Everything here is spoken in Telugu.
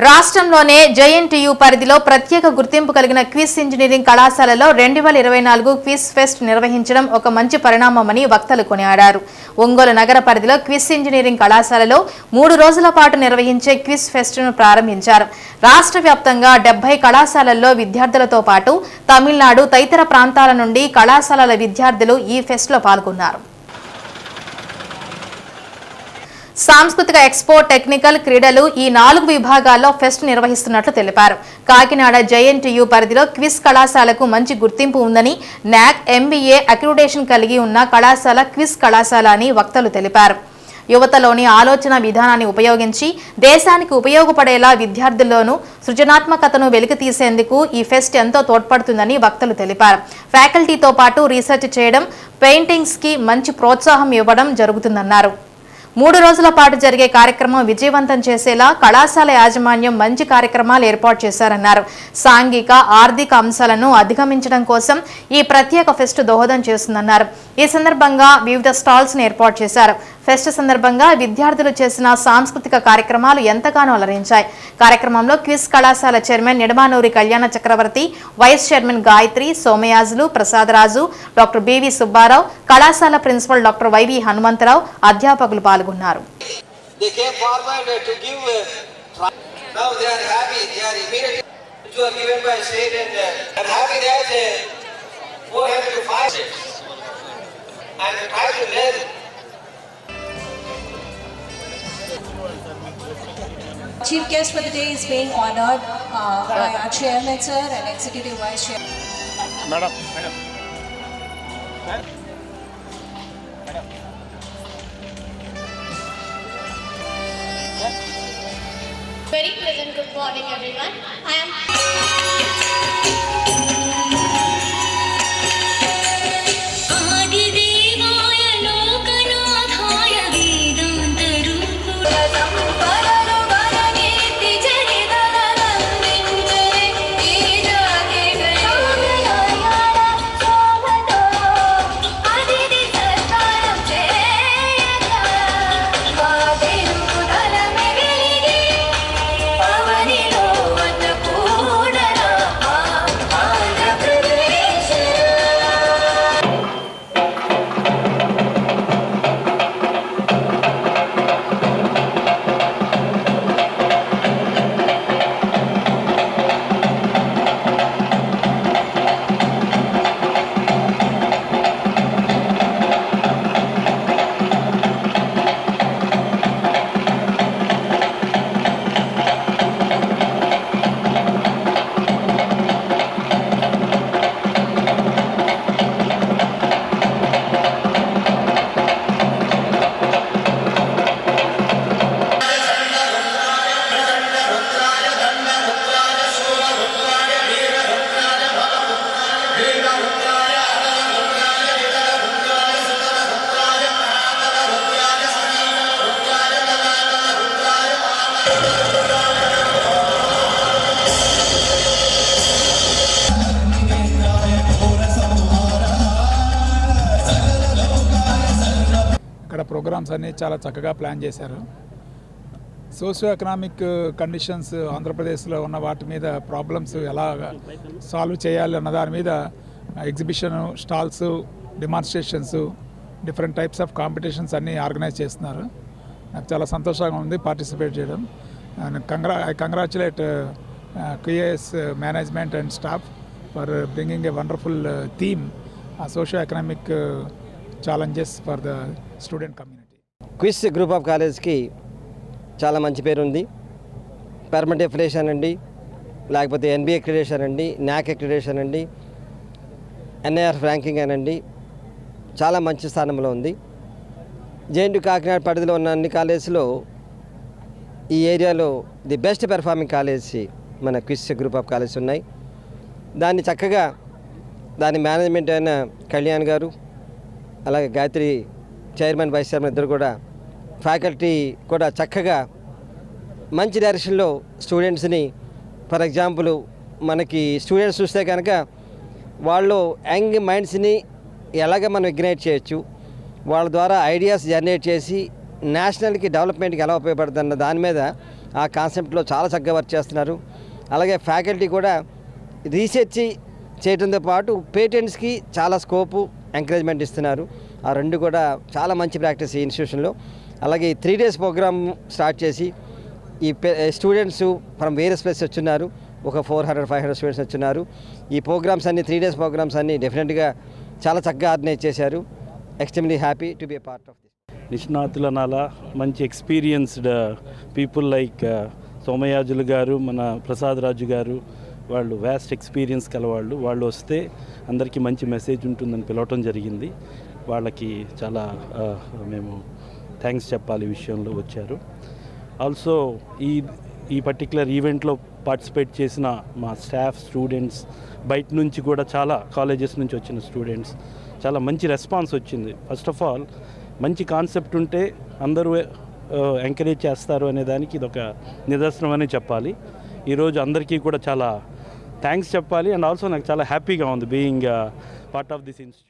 రాష్ట్రంలోనే జేఎన్టీయూ పరిధిలో ప్రత్యేక గుర్తింపు కలిగిన క్విజ్ ఇంజనీరింగ్ కళాశాలలో రెండు వేల ఇరవై నాలుగు క్విజ్ ఫెస్ట్ నిర్వహించడం ఒక మంచి పరిణామమని వక్తలు కొనియాడారు. ఒంగోలు నగర పరిధిలో క్విజ్ ఇంజనీరింగ్ కళాశాలలో మూడు రోజుల పాటు నిర్వహించే క్విజ్ ఫెస్ట్ను ప్రారంభించారు. రాష్ట్ర వ్యాప్తంగా డెబ్బై కళాశాలల్లో విద్యార్థులతో పాటు తమిళనాడు తదితర ప్రాంతాల నుండి కళాశాలల విద్యార్థులు ఈ ఫెస్ట్లో పాల్గొన్నారు. సాంస్కృతిక ఎక్స్పో టెక్నికల్ క్రీడలు ఈ నాలుగు విభాగాల్లో ఫెస్ట్ నిర్వహిస్తున్నట్లు తెలిపారు. కాకినాడ జేఎన్టీయూ పరిధిలో క్విజ్ కళాశాలకు మంచి గుర్తింపు ఉందని నాక్ ఎంబీఏ అక్రిడేషన్ కలిగి ఉన్న కళాశాల క్విజ్ కళాశాల అని వక్తలు తెలిపారు. యువతలోని ఆలోచన విధానాన్ని ఉపయోగించి దేశానికి ఉపయోగపడేలా విద్యార్థుల్లోనూ సృజనాత్మకతను వెలికితీసేందుకు ఈ ఫెస్ట్ ఎంతో తోడ్పడుతుందని వక్తలు తెలిపారు. ఫ్యాకల్టీతో పాటు రీసెర్చ్ చేయడం పెయింటింగ్స్కి మంచి ప్రోత్సాహం ఇవ్వడం జరుగుతుందన్నారు. మూడు రోజుల పాటు జరిగే కార్యక్రమం విజయవంతం చేసేలా కళాశాల యాజమాన్యం మంచి కార్యక్రమాలు ఏర్పాటు చేశారన్నారు. సాంఘిక ఆర్థిక అంశాలను అధిగమించడం కోసం ఈ ప్రత్యేక ఫెస్ట్ దోహదం చేస్తుందన్నారు. ఈ సందర్భంగా వివిధ స్టాల్స్ను ఏర్పాటు చేశారు. ఫెస్ట్ సందర్భంగా విద్యార్థులు చేసిన సాంస్కృతిక కార్యక్రమాలు ఎంతగానో అలరించాయి. కార్యక్రమంలో క్విజ్ కళాశాల chairman Nidamanuri Kalyana Chakravarthi vice chairman Gayatri Somayajulu Prasadaraju doctor B V Subbarao కళాశాల ప్రిన్సిపల్ డాక్టర్ వైవి హనుమంతరావు అధ్యాపకులు పాల్గొన్నారు. They came forward to Chief guest for the day is being honored uh, by our chairman, sir, and executive vice chair. Madam, madam. Madam. Very pleasant good morning, everyone. I am. ఇక్కడ ప్రోగ్రామ్స్ అన్నీ చాలా చక్కగా ప్లాన్ చేశారు. సోషియో ఎకనామిక్ కండిషన్స్ ఆంధ్రప్రదేశ్లో ఉన్న వాటి మీద ప్రాబ్లమ్స్ ఎలా సాల్వ్ చేయాలి అన్న దాని మీద exhibition stalls demonstrations different types of competitions అన్నీ ఆర్గనైజ్ చేస్తున్నారు. నాకు చాలా సంతోషంగా ఉంది పార్టిసిపేట్ చేయడం. కంగ్రా I congratulate QAS management and staff for bringing a wonderful theme socio economic challenges for the student community QIS group of కాలేజ్కి చాలా మంచి పేరు ఉంది పర్మనెంట్ ఎఫిలేషన్ అండి. లేకపోతే ఎన్బిఏ క్రిడేషన్ అండి న్యాక్ క్రిడేషన్ అండి ఎన్ఐఆర్ ర్యాంకింగ్ అనండి. చాలా మంచి స్థానంలో ఉంది. జేఎన్టీ కాకినాడ పరిధిలో ఉన్న అన్ని కాలేజీలో ఈ ఏరియాలో ది బెస్ట్ పెర్ఫార్మింగ్ కాలేజ్ మన క్విస్ గ్రూప్ ఆఫ్ కాలేజ్ ఉన్నాయి. దాన్ని చక్కగా దాని మేనేజ్మెంట్ అయిన కళ్యాణ్ గారు అలాగే గాయత్రి చైర్మన్ వైస్ చైర్మన్ ఇద్దరు కూడా. ఫ్యాకల్టీ కూడా చక్కగా మంచి డైరెక్షన్లో స్టూడెంట్స్ని ఫర్ ఎగ్జాంపుల్ మనకి స్టూడెంట్స్ చూస్తే కనుక వాళ్ళు యంగ్ మైండ్స్ని ఎలాగ మనం ఇగ్నైట్ చేయొచ్చు వాళ్ళ ద్వారా ఐడియాస్ జనరేట్ చేసి నేషనల్కి డెవలప్మెంట్కి ఎలా ఉపయోగపడుతున్న దాని మీద ఆ కాన్సెప్ట్లో చాలా చక్కగా వర్క్ చేస్తున్నారు. అలాగే ఫ్యాకల్టీ కూడా రీసెర్చ్ చేయడంతో పాటు పేటెంట్స్కి చాలా స్కోపు ఎంకరేజ్మెంట్ ఇస్తున్నారు. ఆ రెండు కూడా చాలా మంచి ప్రాక్టీస్ ఈ ఇన్స్టిట్యూషన్లో అలాగే ఈ త్రీ డేస్ ప్రోగ్రామ్ స్టార్ట్ చేసి ఈ స్టూడెంట్స్ ఫ్రమ్ వేరియస్ ప్లేస్ వచ్చున్నారు. ఒక four hundred five hundred students వచ్చున్నారు. ఈ ప్రోగ్రామ్స్ అన్ని త్రీ డేస్ ప్రోగ్రామ్స్ అన్ని డెఫినెట్గా చాలా చక్కగా ఆర్గనైజ్ చేశారు. Extremely happy to be part of this నిష్ణాతుల నాల మంచి ఎక్స్పీరియన్స్డ్ పీపుల్ లైక్ సోమయాజులు గారు మన ప్రసాద్ రాజు గారు వాళ్ళు వ్యాస్ట్ ఎక్స్పీరియన్స్ కలవాళ్ళు వాళ్ళు. వస్తే అందరికీ మంచి మెసేజ్ ఉంటుందని పిలవటం జరిగింది. వాళ్ళకి చాలా మేము థ్యాంక్స్ చెప్పాలి విషయంలో వచ్చారు. ఆల్సో ఈ ఈ పర్టికులర్ ఈవెంట్లో పార్టిసిపేట్ చేసిన మా స్టాఫ్ స్టూడెంట్స్ బయట నుంచి కూడా చాలా కాలేజెస్ నుంచి వచ్చిన స్టూడెంట్స్ చాలా మంచి రెస్పాన్స్ వచ్చింది. ఫస్ట్ ఆఫ్ ఆల్ మంచి కాన్సెప్ట్ ఉంటే అందరూ ఎంకరేజ్ చేస్తారు అనే దానికి ఇది ఒక నిదర్శనం అనే చెప్పాలి. ఈరోజు అందరికీ కూడా చాలా థ్యాంక్స్ చెప్పాలి. అండ్ ఆల్సో నాకు చాలా హ్యాపీగా ఉంది being part of this institute